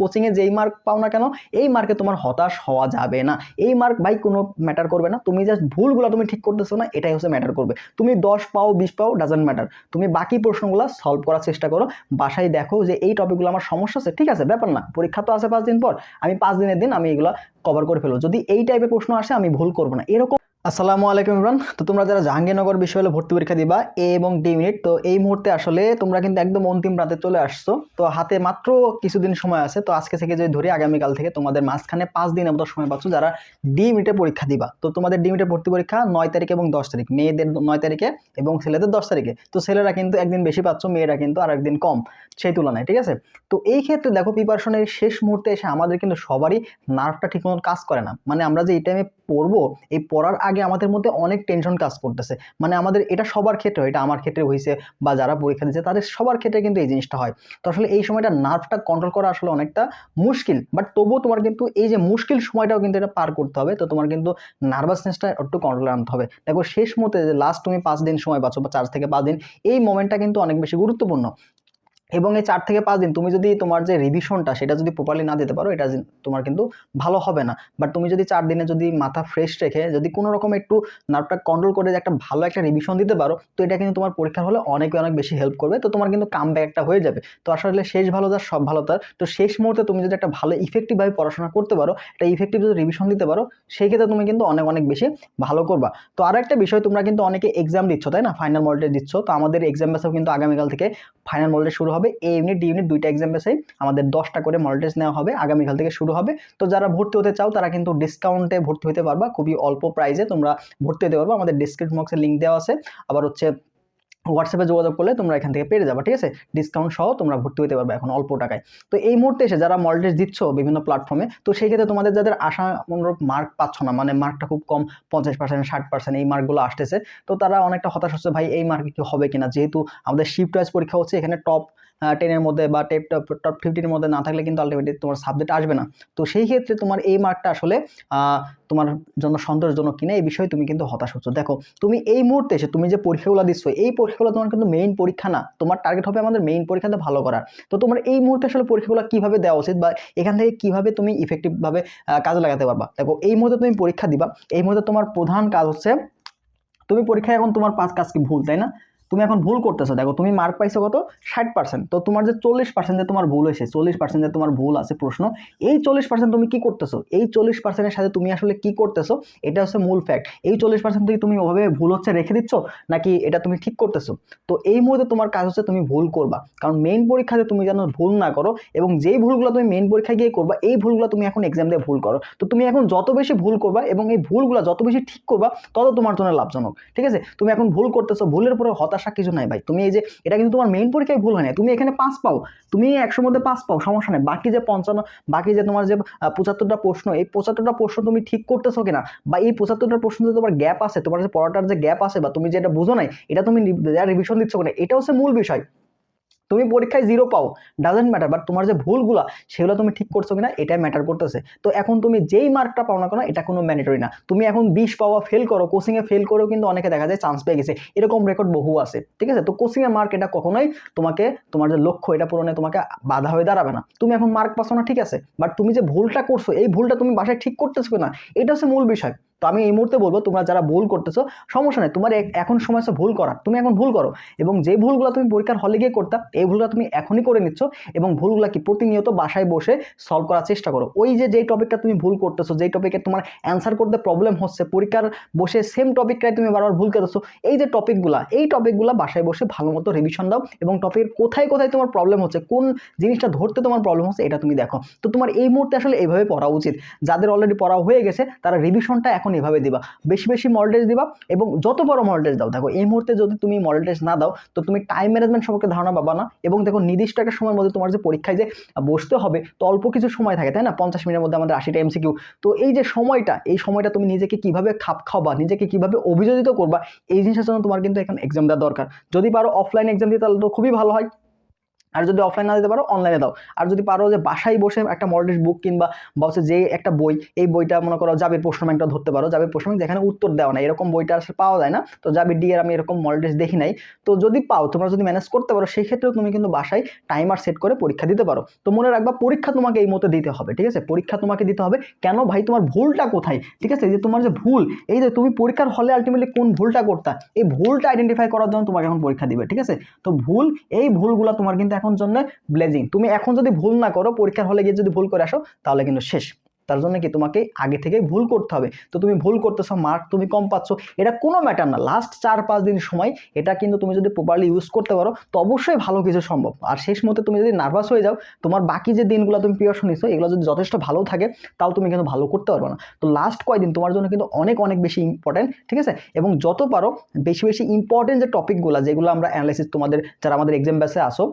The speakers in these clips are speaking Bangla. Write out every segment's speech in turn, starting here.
কোচিংয়ে যেই মার্ক পাও না কেন, এই মার্কে তোমার হতাশ হওয়া যাবে না। এই মার্ক ভাই কোনো ম্যাটার করবে না। তুমি জাস্ট ভুলগুলো তুমি ঠিক করতেছো না, এটাই হচ্ছে ম্যাটার করবে। তুমি দশ পাও, বিশ পাও ডাজেন্ট ম্যাটার তুমি বাকি প্রশ্নগুলো সলভ করার চেষ্টা করো। বাসায় দেখো যে এই টপিকগুলো আমার সমস্যা আছে, ঠিক আছে, ব্যাপার না। পরীক্ষা তো আছে পাঁচ দিন পর। আমি পাঁচ দিনের দিন আমি এগুলো কভার করে ফেলব। যদি এই টাইপের প্রশ্ন আসে, আমি ভুল করব না। এরকম আসসালামু আলাইকুম ইমরান তো তোমরা যারা জাহাঙ্গীরনগর বিশ্ববিদ্যালয়ে ভর্তি পরীক্ষা দিবা এ এবং ডি মিনিট তো এই মুহূর্তে আসলে তোমরা কিন্তু একদম অন্তিম প্রান্তে চলে আসছো। তো হাতে মাত্র কিছুদিন সময় আছে, তো আজকে থেকে যদি ধরি আগামীকাল থেকে তোমাদের মাঝখানে পাঁচ দিন মতো সময় পাচ্ছ যারা ডি মিনিটে পরীক্ষা দিবা। তো তোমাদের ডি মিনিটে ভর্তি পরীক্ষা নয় তারিখ এবং দশ তারিখ, মেয়েদের নয় তারিখে এবং ছেলেদের দশ তারিখে। তো ছেলেরা কিন্তু একদিন বেশি পাচ্ছ, মেয়েরা কিন্তু আর একদিন কম, সেই তুলনায়, ঠিক আছে? তো এই ক্ষেত্রে দেখো প্রিপারেশনের শেষ মুহূর্তে এসে আমাদের কিন্তু সবারই নার্ভটা ঠিক মতো কাজ করে না। মানে আমরা যে এই টাইমে পড়ব, এই পড়ার আগে আমাদের মধ্যে অনেক টেনশন কাজ করতেছে। মানে আমাদের এটা সবার ক্ষেত্রে এটা আমার ক্ষেত্রে হয়েছে বা যারা পরীক্ষা দিচ্ছে, তাদের সবার ক্ষেত্রে কিন্তু এই জিনিসটা হয়। তো আসলে এই সময়টা নার্ভটা কন্ট্রোল করা আসলে অনেকটা মুশকিল বাট তবুও তোমার কিন্তু এই যে মুশকিল সময়টাও কিন্তু এটা পার করতে হবে। তো তোমার কিন্তু নার্ভাসনেসটা একটু কন্ট্রোলে আনতে হবে। দেখো, শেষ মুহূর্তে যে লাস্ট তুমি পাঁচ দিন সময় পাচ্ছ বা চার থেকে পাঁচ দিন, এই মোমেন্টটা কিন্তু অনেক বেশি গুরুত্বপূর্ণ। এবং এই চার থেকে পাঁচ দিন তুমি যদি তোমার যে রিভিশনটা সেটা যদি প্রপারলি না দিতে পারো, এটা তোমার কিন্তু ভালো হবে না। বাট তুমি যদি চার দিনে যদি মাথা ফ্রেশ রেখে যদি কোনো রকম একটু নার্ভটা কন্ট্রোল করে একটা ভালো একটা রিভিশন দিতে পারো, তো এটা কিন্তু তোমার পরীক্ষার হলে অনেক অনেক বেশি হেল্প করবে। তো তোমার কিন্তু কাম একটা হয়ে যাবে। তো আসলে শেষ ভালো তার সব ভালো তার। তো শেষ মুহূর্তে তুমি যদি একটা ভালো ইফেক্টিভভাবে পড়াশোনা করতে পারো, একটা ইফেক্টিভ যদি রিভিশন দিতে পারো, সেই ক্ষেত্রে তুমি কিন্তু অনেক অনেক বেশি ভালো করবা। তো আর একটা বিষয় তোমরা কিন্তু অনেকে এক্সাম দিচ্ছ, তাই না? ফাইনাল মডেল দিচ্ছ। তো আমাদের এক্সাম বেসেও কিন্তু আগামীকাল থেকে ফাইনাল মডেল শুরু হবে। এ ইউনিট ডি ইউনিট দুইটা এক্সাম বেসেই আমাদের দশটা করে মডেল টেস্ট নেওয়া হবে, আগামীকাল থেকে শুরু হবে। তো যারা ভর্তি হতে চাও, তারা কিন্তু ডিসকাউন্টে ভর্তি হতে পারবা। খুবই অল্প প্রাইসে তোমরা ভর্তি হতে পারবা। আমাদের ডিসক্রিপশন বক্সে লিঙ্ক দেওয়া আছে। আবার হচ্ছে হোয়াটসঅ্যাপে যোগাযোগ করলে তোমরা এখান থেকে পেয়ে যাবে, ঠিক আছে? ডিসকাউন্ট সহ তোমরা ভর্তি হতে পারবে এখন অল্প টাকায়। তো এই মুহূর্তে এসে যারা মডেল দিচ্ছ বিভিন্ন প্ল্যাটফর্মে তো সেই ক্ষেত্রে তোমাদের যাদের আশা অনুরূপ মার্ক পাচ্ছ না মানে মার্কটা খুব কম, পঞ্চাশ পার্সেন্ট ষাট পার্সেন্ট এই মার্কগুলো আসতেছে, তো তারা অনেকটা হতাশ হচ্ছে, ভাই, এই মার্কে কি হবে কিনা? যেহেতু আমাদের শিফট ওয়াইজ পরীক্ষা হচ্ছে, এখানে টপ টেনের মধ্যে বা টেপ টপ টপ ফিফটিনের মধ্যে না থাকলে কিন্তু আলটিমেটলি তোমার সাবজেক্ট আসবে না। তো সেই ক্ষেত্রে তোমার এই মার্কটা আসলে তোমার জন্য সন্তোষজনক কিনা এই বিষয়ে তুমি কিন্তু হতাশ হচ্ছ। দেখো, তুমি এই মুহূর্তে এসে তুমি যে পরীক্ষাগুলো দিচ্ছ, এই পরীক্ষাগুলো তোমার কিন্তু মেইন পরীক্ষা না। তোমার টার্গেট হবে আমাদের মেইন পরীক্ষাতে ভালো করার। তো তোমার এই মুহূর্তে আসলে পরীক্ষাগুলো কীভাবে দেওয়া উচিত বা এখান থেকে কীভাবে তুমি ইফেক্টিভভাবে কাজে লাগাতে পারবা? দেখো, এই মুহূর্তে তুমি পরীক্ষা দিবা। এই মুহূর্তে তোমার প্রধান কাজ হচ্ছে, তুমি পরীক্ষায় এখন তোমার পাঁচ কাজ কি ভুল, তাই না? তুমি এখন ভুল করতেছো। দেখো, তুমি মার্ক পাইছো কত? ষাট পার্সেন্ট তো তোমার যে চল্লিশ পার্সেন্ট যে তোমার ভুল হয়েছে, চল্লিশ পার্সেন্ট যে তোমার ভুল আছে প্রশ্ন, এই চল্লিশ পার্সেন্ট তুমি কি করতেছো? এই চল্লিশ পার্সেন্টের সাথে তুমি আসলে কি করতেছো? এটা হচ্ছে মূল ফ্যাক্ট এই চল্লিশ পার্সেন্ট থেকে তুমি ওভাবে ভুল হচ্ছে রেখে দিচ্ছ, নাকি এটা তুমি ঠিক করতেছো? তো এই মুহূর্তে তোমার কাজ হচ্ছে তুমি ভুল করবা। কারণ মেইন পরীক্ষাতে তুমি যেন ভুল না করো, এবং যেই ভুলগুলো তুমি মেইন পরীক্ষায় গিয়ে করবা, এই ভুলগুলো তুমি এখন এক্সাম দিয়ে ভুল করো। তো তুমি এখন যত বেশি ভুল করবা, এবং এই ভুলগুলো যত বেশি ঠিক করবা, তত তোমার জন্য লাভজনক। ঠিক আছে? তুমি এখন ভুল করতেছো, ভুলের পরে হতাশা কিছু নাই ভাই। তুমি এই যে, এটা কিন্তু তোমার মেইন পরীক্ষায় ভুল হয় না তুমি এখানে পাস পাও। তুমি একশোর মধ্যে পাস পাও, সমস্যা নেই। বাকি যে পঞ্চান্ন, বাকি যে তোমার যে পঁচাত্তরটা প্রশ্ন, এই পঁচাত্তরটা প্রশ্ন তুমি ঠিক করতেছো কিনা? বা এই পঁচাত্তরটা প্রশ্ন তোমার গ্যাপ আছে, তোমার যে পড়াটার যে গ্যাপ আছে, বা তুমি যেটা বুঝো নাই, এটা তুমি রিভিশন দিচ্ছ কিনা এটা হচ্ছে মূল বিষয়। তুমি পরীক্ষায় জিরো পাও ডাজেন্ট ম্যাটার বাট তোমার যে ভুলগুলো, সেগুলো তুমি ঠিক করছ কিনা, এটাই ম্যাটার করতেছে। তো এখন তুমি যেই মার্কটা পাও না কেন, এটা কোনো ম্যান্ডেটরি না। তুমি এখন বিশ পাওয়া ফেল করো কোচিংয়ে ফেল করেও কিন্তু অনেকে দেখা যায় চান্স পেয়ে গেছে। এরকম রেকর্ড বহু আছে, ঠিক আছে? তো কোচিংয়ের মার্ক এটা কখনোই তোমাকে, তোমার যে লক্ষ্য, এটা পূরণে তোমাকে বাধা হয়ে দাঁড়াবে না। তুমি এখন মার্ক পাচ্ছ না, ঠিক আছে? বাট তুমি যে ভুলটা করছ, এই ভুলটা তুমি বাসায় ঠিক করতেছো না এটা হচ্ছে মূল বিষয়। তো আমি এই মুহূর্তে বলব, তোমরা যারা ভুল করতেছো, সমস্যা নেই। তোমার এখন সময় ভুল করার। তুমি এখন ভুল করো। এবং যে ভুলগুলো তুমি পরীক্ষার হলে গিয়ে করতা, এই ভুলগুলো তুমি এখনই করে নিচ্ছ এবং ভুলগুলো কি প্রতিনিয়ত বাসায় বসে সলভ করার চেষ্টা করো। ওই যে যেই টপিকটা তুমি ভুল করতেছো, যেই টপিকে তোমার অ্যান্সার করতে প্রবলেম হচ্ছে, পরীক্ষার বসে সেম টপিকটাই তুমি বারবার ভুল করতেছো, এই যে টপিকগুলো এই টপিকগুলো বাসায় বসে ভালো মতো রিভিশন দাও এবং টপিকের কোথায় কোথায় তোমার প্রবলেম হচ্ছে, কোন জিনিসটা ধরতে তোমার প্রবলেম হচ্ছে, এটা তুমি দেখো। তো তোমার এই মুহূর্তে আসলে এইভাবে পড়া উচিত। যাদের অলরেডি পড়া হয়ে গেছে, তারা রিভিশনটা এখন এভাবে দিবা। বেশি বেশি মডেল দিবা এবং যত বড় মডেল দাও, দেখো এই মুহূর্তে যদি তুমি মডেল না দাও, তো তুমি টাইম ম্যানেজমেন্ট সম্পর্কে ধারণা পাবা না এবং দেখো নির্দিষ্ট একটা সময়ের মধ্যে তোমার যে পরীক্ষায় যে বসতে হবে, তো অল্প কিছু সময় থাকে, তাই না? পঞ্চাশ মিনিটের মধ্যে আমাদের আশিটা এমসিকিউ। তো এই যে সময়টা, এই সময়টা তুমি নিজেকে কীভাবে খাপ খাওয়াবা, নিজেকে কীভাবে অভিযোজিত করবা, এই জিনিসের জন্য তোমার কিন্তু এখন এক্সাম দেওয়া দরকার। যদি পারো অফলাইন এক্সাম দিতে তাহলে তো খুবই ভালো হয়। আর যদি অফলাইন না দিতে পারো অনলাইনে দাও। আর যদি পারো যে বাসায় বসে একটা মডেল বুক কিংবা বা হচ্ছে যে একটা বই, এই বইটা মনে করো জাবির প্রশ্ন ব্যাংকটা ধরতে পারো। জাবির প্রশ্ন ব্যাংক যেখানে উত্তর দেওয়া নাই, এরকম বইটা আসলে পাওয়া যায় না। তো জাবির ডি এর আমি এরকম মডেল দেখি নাই। তো যদি পাও, তোমরা যদি ম্যানেজ করতে পারো সেই ক্ষেত্রেও তুমি কিন্তু বাসায় টাইমার সেট করে পরীক্ষা দিতে পারো। তো মনে রাখবা, পরীক্ষা তোমাকে এই মতো দিতে হবে, ঠিক আছে? পরীক্ষা তোমাকে দিতে হবে, কেন ভাই তোমার ভুলটা কোথায়? ঠিক আছে? যে তোমার যে ভুল, এই যে তুমি পরীক্ষার হলে আলটিমেটলি কোন ভুলটা করতা, এই ভুলটা আইডেন্টিফাই করার জন্য তোমাকে এখন পরীক্ষা দিবে, ঠিক আছে? তো ভুল, এই ভুলগুলো তোমার কিন্তু এখন জন্য ব্লেজিং তুমি এখন যদি ভুল না করো, পরীক্ষার হলে গিয়ে যদি ভুল করে আসো, তাহলে কিন্তু শেষ। তার জন্য কি তোমাকে আগে থেকে ভুল করতে হবে। তো তুমি ভুল করতেছো মার্ক তুমি কম পাচ্ছ, এটা কোনো ম্যাটার না। লাস্ট চার, পাঁচ দিন সময়, এটা কিন্তু তুমি যদি প্রপারলি ইউজ করতে পারো, তো অবশ্যই ভালো কিছু সম্ভব। আর শেষ মতে তুমি যদি নার্ভাস হয়ে যাও, তোমার বাকি যে দিনগুলো তুমি প্রিপারেশন নিছো এগুলো যদি যথেষ্ট ভালো থাকে, তাও তুমি কিন্তু ভালো করতে পারবে না। তো লাস্ট কয়দিন তোমার জন্য কিন্তু অনেক অনেক বেশি ইম্পর্টেন্ট ঠিক আছে? এবং যত পারো, বেশি বেশি ইম্পর্টেন্ট যে টপিকগুলো যেগুলো আমরা অ্যানালাইসিস তোমাদের, যারা আমাদের এক্সাম ব্যাসে আসো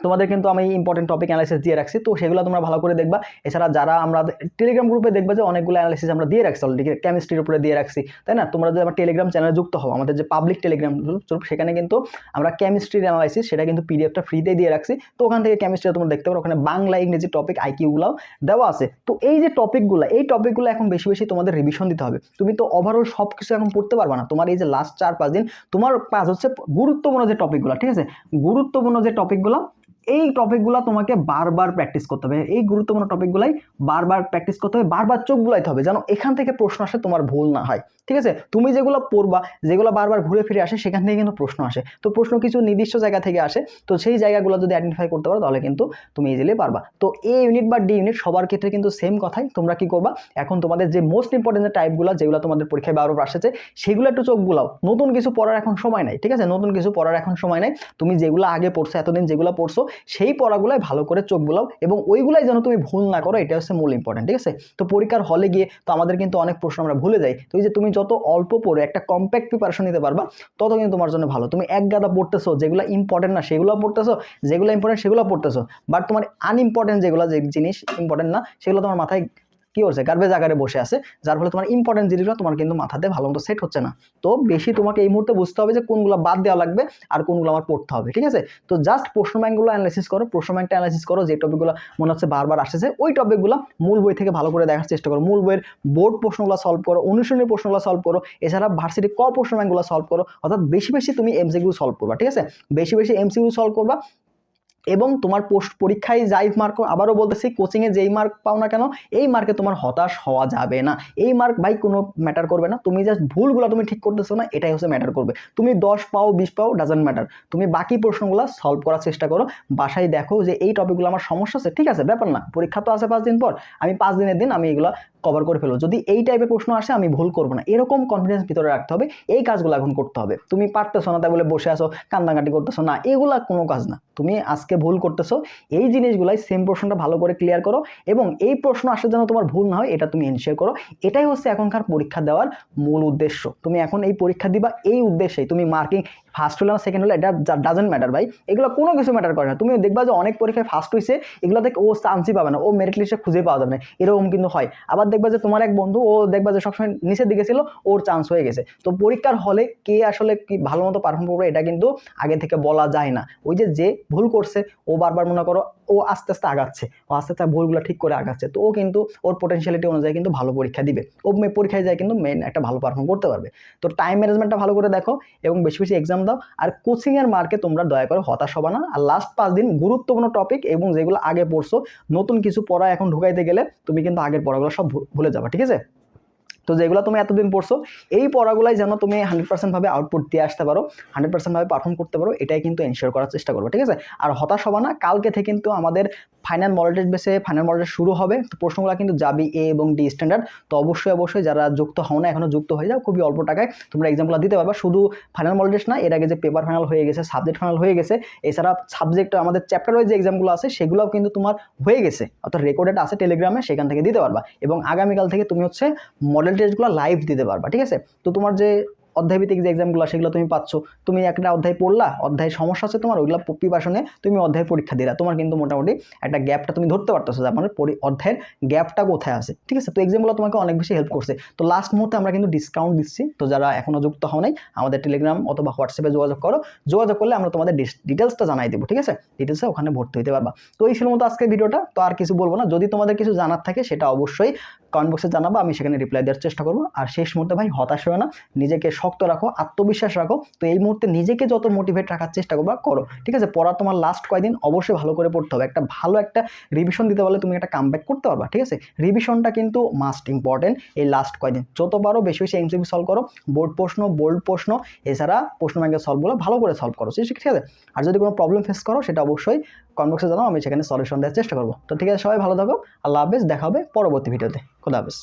তোমাদের কিন্তু আমি ইম্পর্টেন্ট টপিক অ্যানালাইসিস দিয়ে রাখছি। তো সেগুলো তোমরা ভালো করে দেখবা। এছাড়া যারা আমরা টেলিগ্রাম গ্রুপে দেখবা যে অনেকগুলো অ্যানালাইসিস আমরা দিয়ে রাখছি অলরেডি কেমিস্ট্রির উপরে দিয়ে রাখছি, তাই না? তোমরা যদি আমার টেলিগ্রাম চ্যানেলে যুক্ত হও, আমাদের যে পাবলিক টেলিগ্রাম গ্রুপ সেখানে কিন্তু আমরা কেমিস্ট্রির অ্যানালাইসিস সেটা কিন্তু পিডিএফটা ফ্রিতে দিয়ে রাখছি। তো ওখান থেকে কেমিস্ট্রি তোমরা দেখতে পারো, ওখানে বাংলা, ইংরেজি টপিক আইকিউগুলোও দেওয়া আছে। তো এই যে টপিকগুলো এই টপিকগুলো এখন বেশি বেশি তোমাদের রিভিশন দিতে হবে। তুমি তো ওভারঅল সব কিছু এখন পড়তে পারবা না। তোমার এই যে লাস্ট চার, পাঁচ দিন, তোমার পাঁচ হচ্ছে গুরুত্বপূর্ণ যে টপিকগুলো ঠিক আছে? গুরুত্বপূর্ণ যে টপিকগুলো এই টপিকগুলো তোমাকে বারবার প্র্যাকটিস করতে হবে। এই গুরুত্বপূর্ণ টপিকগুলাই বারবার প্র্যাকটিস করতে হবে, বারবার চোখ বুলাইতে হবে যেন এখান থেকে প্রশ্ন আসে, তোমার ভুল না হয়। ঠিক আছে? তুমি যেগুলো পড়বা, যেগুলো বারবার ঘুরে ফিরে আসে, সেখান থেকে কিন্তু প্রশ্ন আসে। তো প্রশ্ন কিছু নির্দিষ্ট জায়গা থেকে আসে, তো সেই জায়গাগুলো যদি আইডেন্টিফাই করতে পারো, তাহলে কিন্তু তুমি ইজিলি পারবা। তো এ ইউনিট বা ডি ইউনিট সবার ক্ষেত্রে কিন্তু সেম কথাই, তোমরা কি করবা? এখন তোমাদের যে মোস্ট ইম্পর্টেন্ট যে টাইপগুলো যেগুলো তোমাদের পরীক্ষায় বারবার আসছে, সেগুলো একটু চোখ বুলাও। নতুন কিছু পড়ার এখন সময় নাই, ঠিক আছে? নতুন কিছু পড়ার এখন সময় নাই। তুমি যেগুলো আগে পড়ছো, এতদিন যেগুলো পড়ছো সেই পড়াগুলাই ভালো করে চোখ বোলাও এবং ওইগুলাই যেন তুমি ভুল না করো এটা হচ্ছে মূল ইম্পর্টেন্ট ঠিক আছে? তো পরীক্ষার হলে গিয়ে তো আমাদের কিন্তু অনেক প্রশ্ন আমরা ভুলে যাই। তো এই যে তুমি যত অল্প পড়ে একটা কম্প্যাক্ট প্রিপারেশন নিতে পারবা, তত কিন্তু তোমার জন্য ভালো। তুমি এক গাদা পড়তেছো, যেগুলো ইম্পর্টেন্ট না সেগুলো পড়তেছো, যেগুলো ইম্পর্টেন্ট সেগুলো পড়তেছো বাট তোমার আনইম্পর্টেন্ট যেগুলো যে জিনিস ইম্পর্টেন্ট না, সেগুলো তোমার মাথায় কি করছে গার্বেজ আকারে বসে আছে, যার ফলে তোমার ইম্পর্টেন্ট জিনিসগুলো তোমার কিন্তু মাথাতে ভালো মতো সেট হচ্ছে না। তো বেশি তোমাকে এই মুহূর্তে বুঝতে হবে যে কোনগুলো বাদ দেওয়া লাগবে আর কোনগুলো আমার পড়তে হবে, ঠিক আছে? তো জাস্ট প্রশ্ন ব্যাংকগুলো অ্যানালাইসিস করো, প্রশ্ন ব্যাংকটা অ্যানালাইসিস করো, যে টপিকগুলো মনে হচ্ছে বারবার আসছে ওই টপিকগুলো মূল বই থেকে ভালো করে দেখার চেষ্টা করো। মূল বইয়ের বোর্ড প্রশ্নগুলো সলভ করো অনুশীলনের প্রশ্নগুলো সলভ করো, এছাড়া ভার্সিটি ক প্রশ্ন ব্যাংকগুলো সলভ করো, অর্থাৎ বেশি বেশি তুমি এমসিকিউ সলভ করবা, ঠিক আছে? বেশি বেশি এমসিকিউ সলভ করবা এবং তোমার পোস্ট পরীক্ষায় যাই মার্ক আবারও বলতেছি কোচিংয়ে যেই মার্ক পাও না কেন, এই মার্কে তোমার হতাশ হওয়া যাবে না। এই মার্ক ভাই কোনো ম্যাটার করবে না। তুমি জাস্ট ভুলগুলো তুমি ঠিক করতেছো না, এটাই হচ্ছে ম্যাটার করবে। তুমি দশ পাও, বিশ পাও ডাজেন্ট ম্যাটার তুমি বাকি প্রশ্নগুলো সলভ করার চেষ্টা করো। বাসায় দেখো যে এই টপিকগুলো আমার সমস্যা আছে, ঠিক আছে, ব্যাপার না। পরীক্ষা তো আছে পাঁচ দিন পর। আমি পাঁচ দিনের দিন আমি এগুলো কভার করে ফেলো। যদি এই টাইপের প্রশ্ন আসে, আমি ভুল করব না। এরকম কনফিডেন্স ভিতরে রাখতে হবে, এই কাজগুলো এখন করতে হবে। তুমি পারতেছো না, তাই বলে বসে আসো কান্দাকাটি করতেছো, না, এগুলা কোনো কাজ না। তুমি আজকে ভুল করতেছো, এই জিনিসগুলাই সেম প্রশ্নটা ভালো করে ক্লিয়ার করো এবং এই প্রশ্ন আসার জন্য তোমার ভুল না হয়, এটা তুমি এনশিওর করো। এটাই হচ্ছে এখনকার পরীক্ষা দেওয়ার মূল উদ্দেশ্য। তুমি এখন এই পরীক্ষা দিবা, এই উদ্দেশ্যেই। তুমি মার্কিং ফার্স্ট হলাম সেকেন্ড হলে এটা ডাজেন্ট ম্যাটার ভাই। এগুলো কোনো কিছু ম্যাটার করে না। তুমি দেখবা যে অনেক পরীক্ষায় ফার্স্ট হয়েছে এগুলো থেকে ও চান্সই পাবে না। ও মেরিট লিস্টে খুঁজে পাওয়া যাবে না। এরকম কিন্তু হয়। আবার দেখবা যে তোমার এক বন্ধু, ও দেখবা যে সবসময় নিচের দিকে ছিল, ওর চান্স হয়ে গেছে। তো পরীক্ষার হলে কে আসলে কি ভালো মতো পারফর্ম করবে, এটা কিন্তু আগে থেকে বলা যায় না। ওই যে যে ভুল করছে, ও বারবার মনে করো ও আস্তে আস্তে আগাচ্ছে, ও আস্তে আস্তে ভুলগুলো ঠিক করে আগাচ্ছে। তো ও কিন্তু ওর পোটেনশিয়ালিটি অনুযায়ী কিন্তু ভালো পরীক্ষা দিবে। ও পরীক্ষায় যায় কিন্তু মেন একটা ভালো পারফর্ম করতে পারবে। তো টাইম ম্যানেজমেন্টটা ভালো করে দেখো এবং বেশি বেশি এক্সাম দাও। আর কোচিংয়ের মার্কে তোমরা দয়া করে হতাশ হবা না। আর লাস্ট পাঁচ দিন গুরুত্বপূর্ণ টপিক এবং যেগুলো আগে পড়ছো, নতুন কিছু পড়া এখন ঢুকাইতে গেলে তুমি কিন্তু আগের পড়াগুলো সব ভুলে যাবে, ঠিক আছে? তো যেগুলো তুমি এতদিন পড়ছো, এই পড়াগুলাই যেন তুমি হান্ড্রেড পার্সেন্টভাবে আউটপুট দিয়ে আসতে পারো হান্ড্রেড পার্সেন্টভাবে পারফর্ম করতে পারো, এটাই কিন্তু এনশিওর করার চেষ্টা করবে, ঠিক আছে? আর হতাশ হবা না, কালকে থেকে কিন্তু আমাদের ফাইনাল মডেল বেসে ফাইনাল মডেল শুরু হবে, তো প্রশ্নগুলো কিন্তু যাবি এ এবং ডি স্ট্যান্ডার্ড তো অবশ্যই অবশ্যই যারা যুক্ত হও না এখনও যুক্ত হয়ে যাও, খুবই অল্প টাকায়, তোমরা এক্সামগুলো দিতে পারবা, শুধু ফাইনাল মডেল না, এর আগে যে পেপার ফাইনাল হয়ে গেছে সাবজেক্ট ফাইনাল হয়ে গেছে, এছাড়া সাবজেক্ট আমাদের চ্যাপ্টার ওয়াইজ যে এক্সামগুলো আছে, সেগুলোও কিন্তু তোমার হয়ে গেছে, অর্থাৎ রেকর্ডেড আছে টেলিগ্রামে সেখান থেকে দিতে পারবা, এবং আগামীকাল থেকে তুমি হচ্ছে মডেল টেস্টগুলো লাইভ দিতে পারবা ঠিক আছে? তো তোমার যে অধ্যায়ভিত্তিক যে এক্সামগুলো সেগুলো তুমি পাচ্ছ। তুমি একটা অধ্যায় পড়লা, অধ্যায় সমস্যা আছে তোমার, ওইগুলো প্রিপারেশনে তুমি অধ্যায় পরীক্ষা দিলা। তোমার কিন্তু মোটামুটি একটা গ্যাপটা তুমি ধরতে পারতেছো যে আমার অধ্যায়ের গ্যাপটা কোথায় আছে। ঠিক আছে? তো এক্সামগুলো তোমাকে অনেক বেশি হেল্প করছে। তো লাস্ট মুহূর্তে আমরা কিন্তু ডিসকাউন্ট দিচ্ছি। তো যারা এখনও যুক্ত হও নাই, আমাদের টেলিগ্রাম অথবা হোয়াটসঅ্যাপে যোগাযোগ করো। যোগাযোগ করলে আমরা তোমাদের ডিটেলসটা জানাই দেবো। ঠিক আছে? ডিটেলসে ওখানে ভর্তি হতে পারবা। তো এই ছিল মতো আজকে ভিডিওটা তো আর কিছু বলব না। যদি তোমাদের কিছু জানার থাকে, সেটা অবশ্যই কমেন্ট বক্সে জানাব। আমি সেখানে রিপ্লাই দেওয়ার চেষ্টা করব। আর শেষ মুহূর্তে ভাই হতাশ হয়ে না। নিজেকে শক্ত রাখো, আত্মবিশ্বাস রাখো। তো এই মুহূর্তে নিজেকে যত মোটিভেট রাখার চেষ্টা করবা, করো। ঠিক আছে? পড়া তোমার লাস্ট কয়দিন, অবশ্যই ভালো করে পড়তে হবে। একটা ভালো একটা রিভিশন দিতে পারলে তুমি একটা কামব্যাক করতে পারবা, ঠিক আছে? রিভিশনটা কিন্তু মাস্ট ইম্পর্টেন্ট এই লাস্ট কয়দিন যত পারো বেশি বেশি এমসিকিউ সলভ করো বোর্ড প্রশ্ন বোল্ড প্রশ্ন, এছাড়া প্রশ্ন ব্যাংকের সলভগুলো ভালো করে সলভ করো, ঠিক আছে? আর যদি কোনো প্রবলেম ফেস করো, সেটা অবশ্যই কমেন্ট বক্সে জানাও, আমি সেখানে সলিউশন দেওয়ার চেষ্টা করব। তো ঠিক আছে, সবাই ভালো থাকো, আল্লাহ হাফেজ, দেখা হবে পরবর্তী ভিডিওতে খোদা হাফেজ।